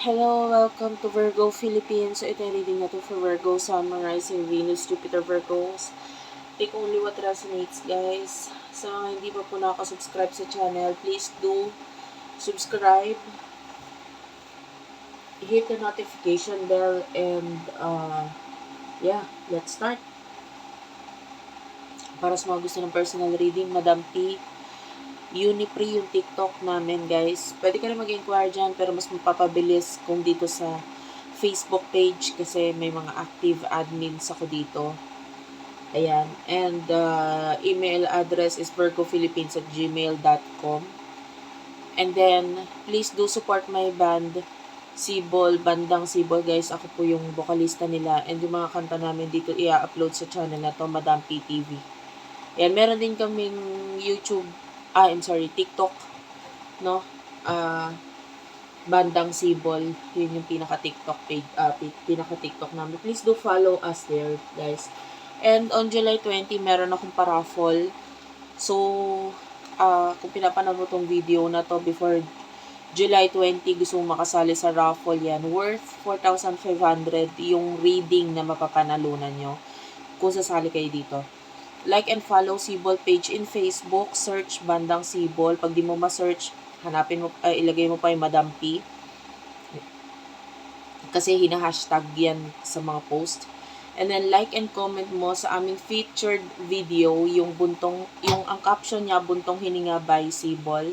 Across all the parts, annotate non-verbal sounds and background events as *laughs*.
Hello, welcome to Virgo Philippines. So, ito yung reading natin for Virgo, Sun, Moon, Rising, Venus, Jupiter, Virgos. Take only what resonates, guys. Mga hindi pa po nakasubscribe sa channel, please do subscribe. Hit the notification bell and, uh, yeah, let's start. Para sa mga gusto ng personal reading, Madam P, Unipre yung TikTok namin, guys. Pwede ka rin mag-inquire dyan, pero mas mapapabilis kung dito sa Facebook page kasi may mga active admins ako dito. Ayan. And uh, email address is virgophilippines at gmail.com. And then, please do support my band, Sibol, Bandang Sibol, guys. Ako po yung vocalista nila. And yung mga kanta namin dito, i-upload sa channel na to, Madam PTV. Ayan, meron din kaming YouTube ah, I'm sorry, TikTok, no? Ah, Bandang Sibol, yun yung pinaka-TikTok page, ah, pinaka-TikTok namin. Please do follow us there, guys. And on July 20, meron akong paraffle. So, ah, kung pinapanood mo tong video na to before July 20, gusto mong makasali sa raffle yan, worth 4,500 yung reading na mapapanalunan nyo kung sasali kayo dito. Like and follow Sibol page in Facebook. Search Bandang Sibol. Pag di mo ma-search, hanapin mo, ay, ilagay mo pa yung Madam P. Kasi hina-hashtag yan sa mga post. And then like and comment mo sa aming featured video, yung buntong, yung ang caption niya, buntong hininga by Sibol.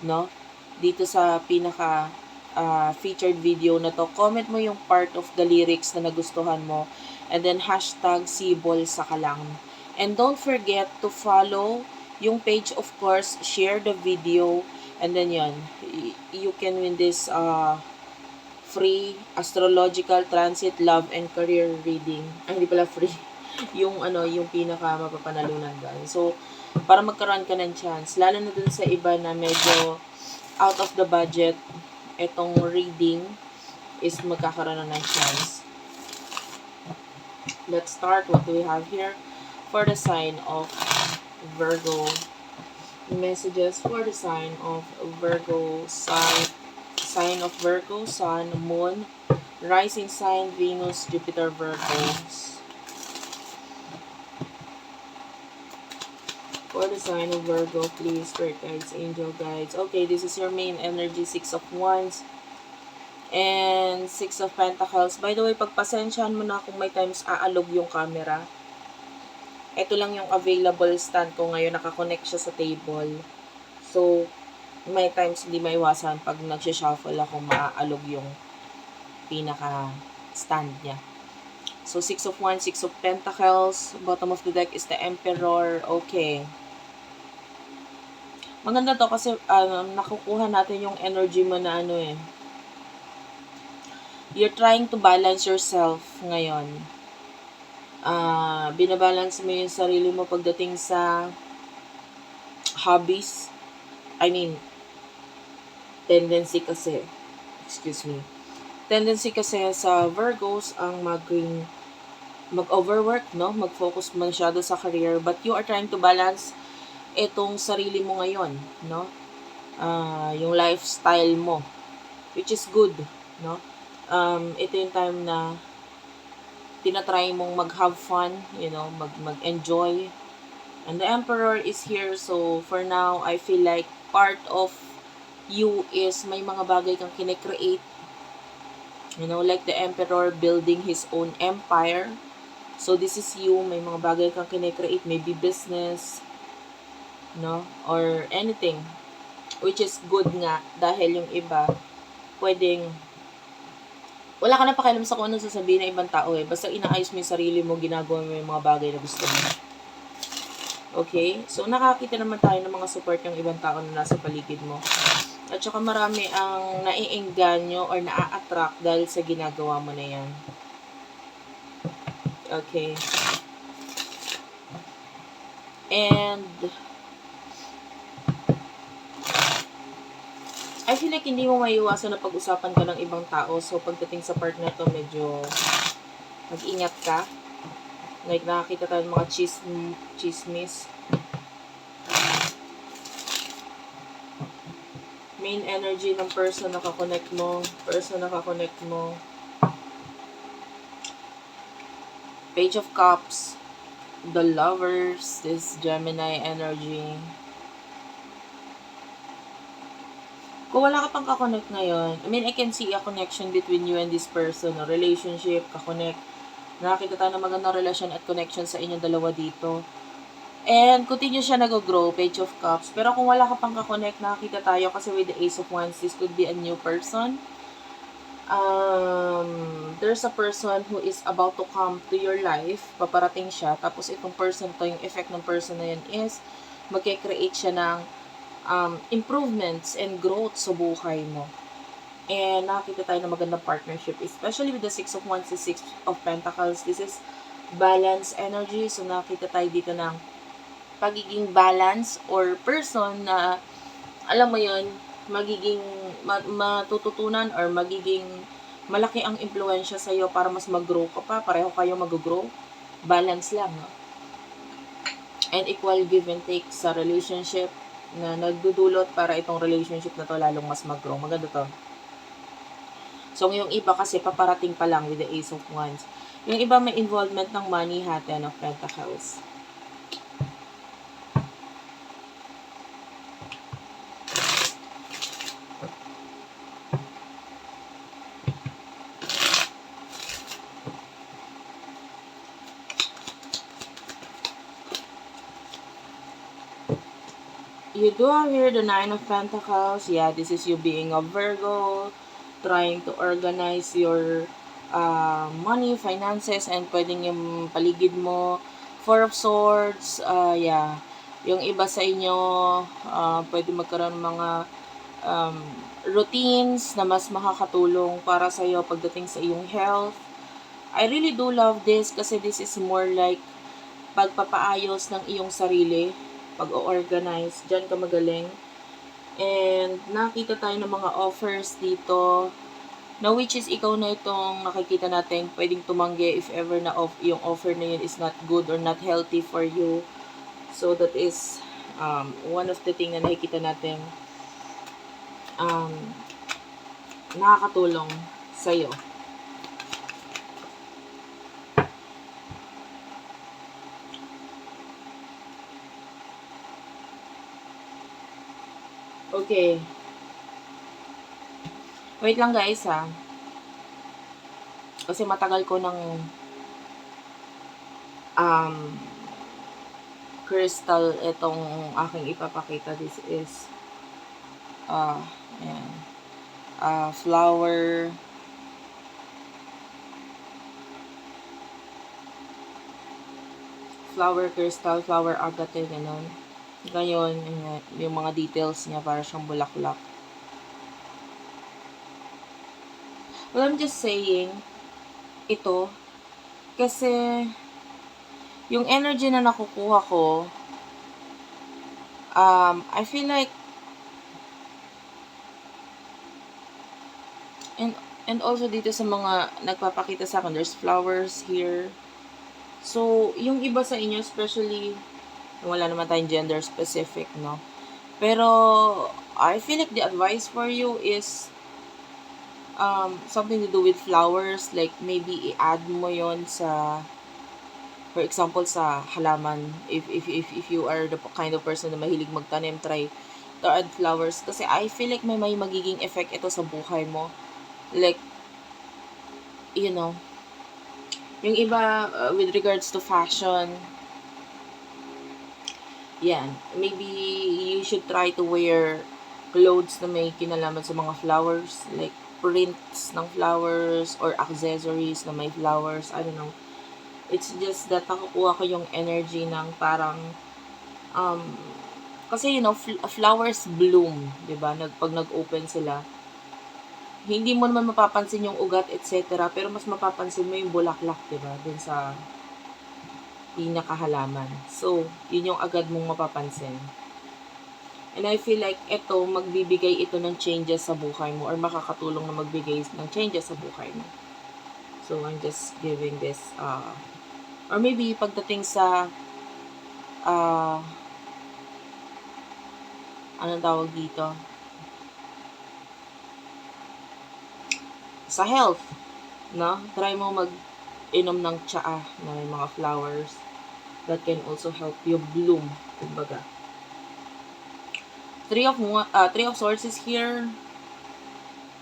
No? Dito sa pinaka uh, featured video na to, comment mo yung part of the lyrics na nagustuhan mo. And then hashtag Sibol sa kalang. And don't forget to follow yung page, of course, share the video, and then yun, you can win this uh, free astrological transit, love, and career reading. Ay, hindi pala free. *laughs* yung ano, yung pinaka mapapanalunan guys. So, para magkaroon ka ng chance, lalo na dun sa iba na medyo out of the budget, itong reading is magkakaroon na ng chance. Let's start. What do we have here? For the sign of Virgo. Messages for the sign of Virgo, sign, sign of Virgo, Sun, Moon, rising sign, Venus, Jupiter, Virgos. For the sign of Virgo, please, spirit guides, angel guides. Okay, this is your main energy, Six of Wands, and Six of Pentacles. By the way, pagpasensyahan mo na kung may times aalog yung camera ito lang yung available stand ko ngayon. Nakakonect siya sa table. So, may times hindi maiwasan pag nagsha-shuffle ako, maaalog yung pinaka stand niya. So, Six of Wands, Six of Pentacles. Bottom of the deck is the Emperor. Okay. Maganda to kasi um, nakukuha natin yung energy mo na ano eh. You're trying to balance yourself ngayon uh, binabalance mo yung sarili mo pagdating sa hobbies. I mean, tendency kasi, excuse me, tendency kasi sa Virgos ang maging mag-overwork, no? Mag-focus masyado sa career, but you are trying to balance itong sarili mo ngayon, no? Uh, yung lifestyle mo, which is good, no? Um, ito yung time na tinatry mong mag-have fun, you know, mag mag-enjoy. And the Emperor is here, so for now, I feel like part of you is may mga bagay kang kine-create. You know, like the Emperor building his own empire. So this is you, may mga bagay kang kine-create, maybe business, no, or anything. Which is good nga, dahil yung iba, pwedeng wala ka na pakialam sa kung ano sasabihin ng ibang tao eh. Basta inaayos mo yung sarili mo, ginagawa mo yung mga bagay na gusto mo. Okay? So, nakakita naman tayo ng mga support ng ibang tao na nasa paligid mo. At saka marami ang naiengganyo or naa-attract dahil sa ginagawa mo na yan. Okay. And, I feel like hindi mo maiwasan na pag-usapan ka ng ibang tao. So, pagdating sa part na to, medyo mag-ingat ka. Like, nakakita tayo ng mga chis chismis. main energy ng person na kakonect mo, person na kakonect mo. Page of Cups, the lovers, this Gemini energy. Kung wala ka pang kakonect ngayon, I mean, I can see a connection between you and this person, a relationship, kakonect. Nakakita tayo ng magandang relasyon at connection sa inyong dalawa dito. And continue siya nag-grow, Page of Cups. Pero kung wala ka pang kakonect, nakakita tayo kasi with the Ace of Wands, this could be a new person. Um, there's a person who is about to come to your life. Paparating siya. Tapos itong person to, yung effect ng person na yun is, magkikreate siya ng um, improvements and growth sa buhay mo. And nakakita tayo ng magandang partnership, especially with the Six of Wands, the Six of Pentacles. This is balance energy. So nakakita tayo dito ng pagiging balance or person na alam mo yon magiging ma- matututunan or magiging malaki ang impluensya sa iyo para mas mag-grow ka pa, pareho kayo mag-grow. Balance lang, no? And equal give and take sa relationship na nagdudulot para itong relationship na to lalong mas mag-grow. Maganda to. So, yung iba kasi paparating pa lang with the Ace of Wands. Yung iba may involvement ng money, ha, Ten of Pentacles. You do here the Nine of Pentacles. Yeah, this is you being a Virgo, trying to organize your uh, money, finances, and pwedeng yung paligid mo. Four of Swords, uh, yeah. Yung iba sa inyo, uh, pwede magkaroon mga um, routines na mas makakatulong para sa iyo pagdating sa iyong health. I really do love this kasi this is more like pagpapaayos ng iyong sarili, pag-organize, dyan ka magaling. And nakita tayo ng mga offers dito na which is ikaw na itong nakikita natin pwedeng tumanggi if ever na off, yung offer na yun is not good or not healthy for you. So that is um, one of the thing na nakikita natin um, nakakatulong sa'yo. Okay. Wait lang guys ha. Kasi matagal ko ng um, crystal itong aking ipapakita. This is uh, ayan, uh, flower flower crystal, flower agate, ganun. Ngayon, yung mga details niya para siyang bulaklak. Well, I'm just saying, ito, kasi, yung energy na nakukuha ko, um, I feel like, and, and also dito sa mga nagpapakita sa akin, there's flowers here. So, yung iba sa inyo, especially, wala naman tayong gender specific, no? Pero, I feel like the advice for you is, um, something to do with flowers, like maybe i-add mo yon sa, for example, sa halaman. If, if, if, if you are the kind of person na mahilig magtanim, try to add flowers. Kasi I feel like may may magiging effect ito sa buhay mo. Like, you know, yung iba, uh, with regards to fashion, yan, maybe you should try to wear clothes na may kinalaman sa mga flowers, like prints ng flowers or accessories na may flowers, I don't know. It's just that nakukuha ko yung energy ng parang um kasi you know fl- flowers bloom, 'di ba? Nag pag nag-open sila. Hindi mo naman mapapansin yung ugat, etc. Pero mas mapapansin mo yung bulaklak, 'di ba? Dun sa pinakahalaman. So, yun yung agad mong mapapansin. And I feel like ito, magbibigay ito ng changes sa buhay mo or makakatulong na magbigay ng changes sa buhay mo. So, I'm just giving this, uh, or maybe pagdating sa, uh, anong tawag dito? sa health, no? Try mo mag inom ng tsaa na may mga flowers that can also help you bloom, kumbaga. Three of uh, three of swords is here.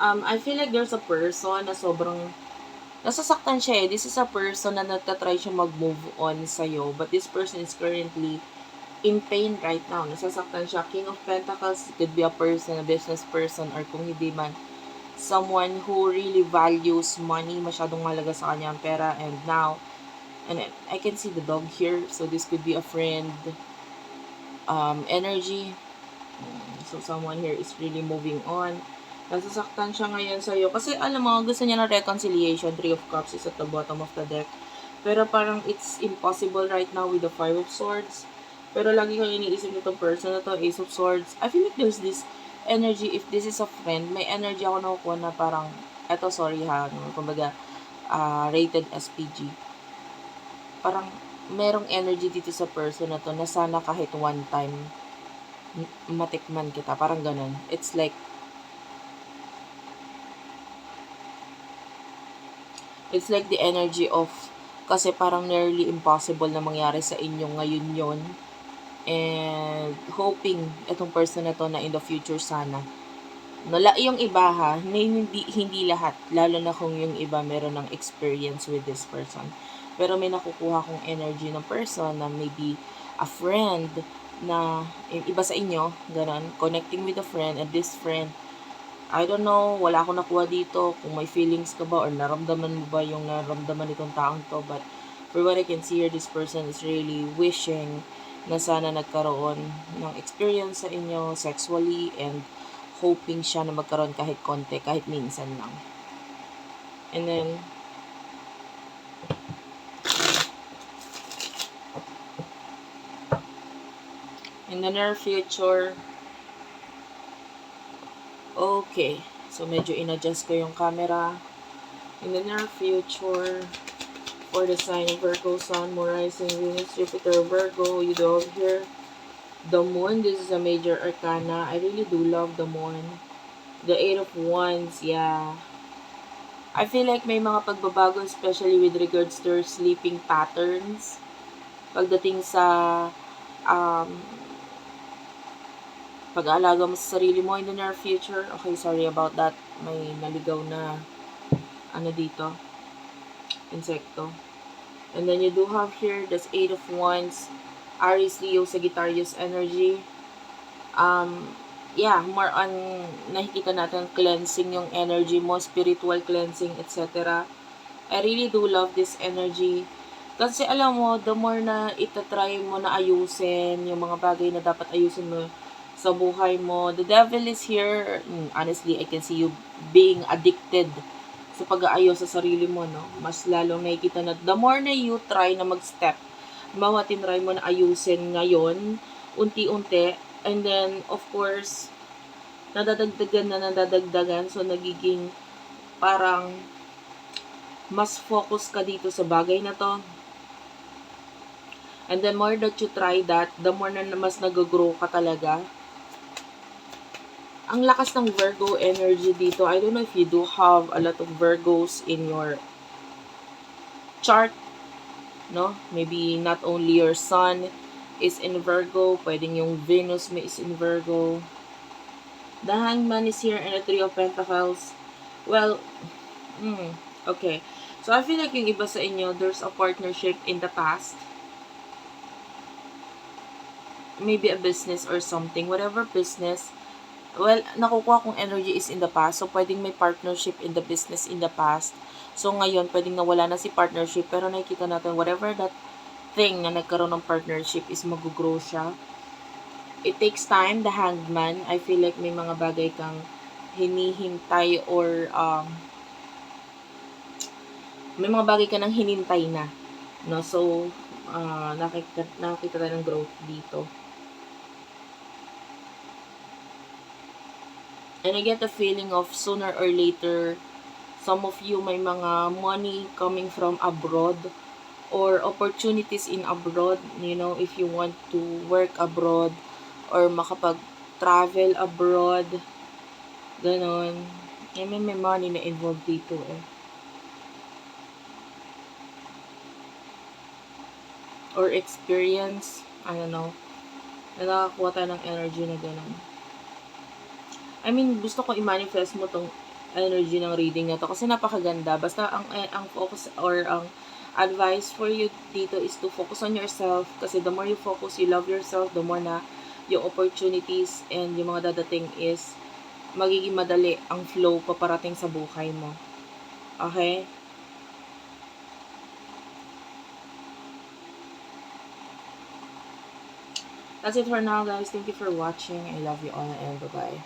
Um, I feel like there's a person na sobrang nasasaktan siya eh. This is a person na nagtatry siya mag-move on sa'yo. But this person is currently in pain right now. Nasasaktan siya. King of Pentacles could be a person, a business person, or kung hindi man, someone who really values money. Masyadong malaga sa kanya ang pera. And now, and I can see the dog here. So this could be a friend um, energy. So someone here is really moving on. Nasasaktan siya ngayon sa'yo. Kasi alam mo, gusto niya ng reconciliation. Three of Cups is at the bottom of the deck. Pero parang it's impossible right now with the Five of Swords. Pero lagi kang iniisip nitong person na to, Ace of Swords. I feel like there's this energy, if this is a friend, may energy ako nakukuha na parang, eto sorry ha, no, kumbaga, uh, rated SPG. Parang, merong energy dito sa person na to na sana kahit one time matikman kita. Parang ganun. It's like, it's like the energy of, kasi parang nearly impossible na mangyari sa inyo ngayon yon And hoping itong person na to na in the future sana. No, la, yung iba ha, hindi, hindi lahat. Lalo na kung yung iba meron ng experience with this person. Pero may nakukuha kong energy ng person na maybe a friend na iba sa inyo, ganun, connecting with a friend and this friend, I don't know, wala akong nakuha dito. Kung may feelings ka ba or naramdaman mo ba yung naramdaman nitong taong to. But for what I can see here, this person is really wishing na sana nagkaroon ng experience sa inyo sexually and hoping siya na magkaroon kahit konti, kahit minsan lang. And then, in the near future, okay, so medyo in-adjust ko yung camera. In the near future, for the sign of Virgo, Sun, Moon, Rising, Venus, Jupiter, Virgo, you do here the Moon. This is a major arcana. I really do love the Moon. The Eight of Wands, yeah. I feel like may mga pagbabago, especially with regards to sleeping patterns. Pagdating sa um, pag-aalaga mo sa sarili mo in the near future. Okay, sorry about that. May naligaw na ano dito. Insekto. And then you do have here this Eight of Wands, Aries, Leo, Sagittarius energy. Um, yeah, more on nakikita natin cleansing yung energy mo, spiritual cleansing, etc. I really do love this energy. Kasi alam mo, the more na itatry mo na ayusin yung mga bagay na dapat ayusin mo, sa buhay mo. The devil is here. Mm, honestly, I can see you being addicted sa pag-aayos sa sarili mo, no? Mas lalong nakikita na the more na you try na mag-step, bawat tinry mo na ayusin ngayon, unti-unti, and then, of course, nadadagdagan na nadadagdagan, so nagiging parang mas focus ka dito sa bagay na to. And then more that you try that, the more na mas nag-grow ka talaga ang lakas ng Virgo energy dito. I don't know if you do have a lot of Virgos in your chart. No? Maybe not only your sun is in Virgo, pwedeng yung Venus may is in Virgo. The Hangman is here and the Three of Pentacles. Well, mm, okay. So, I feel like yung iba sa inyo, there's a partnership in the past. Maybe a business or something. Whatever business, well, nakukuha kong energy is in the past. So, pwedeng may partnership in the business in the past. So, ngayon, pwedeng nawala na si partnership. Pero nakikita natin, whatever that thing na nagkaroon ng partnership is mag-grow siya. It takes time, the hangman. I feel like may mga bagay kang hinihintay or um, may mga bagay ka nang hinintay na. No? So, uh, nakikita, nakikita tayo ng growth dito. And I get the feeling of sooner or later, some of you may mga money coming from abroad or opportunities in abroad, you know, if you want to work abroad or makapag-travel abroad, ganon. I mean, may money na involved dito eh. Or experience. I don't know. Na nakakuha tayo ng energy na ganun. I mean, gusto ko i-manifest mo tong energy ng reading na to kasi napakaganda. Basta ang eh, ang focus or ang advice for you dito is to focus on yourself kasi the more you focus, you love yourself, the more na yung opportunities and yung mga dadating is magiging madali ang flow paparating sa buhay mo. Okay? That's it for now, guys. Thank you for watching. I love you all and bye-bye.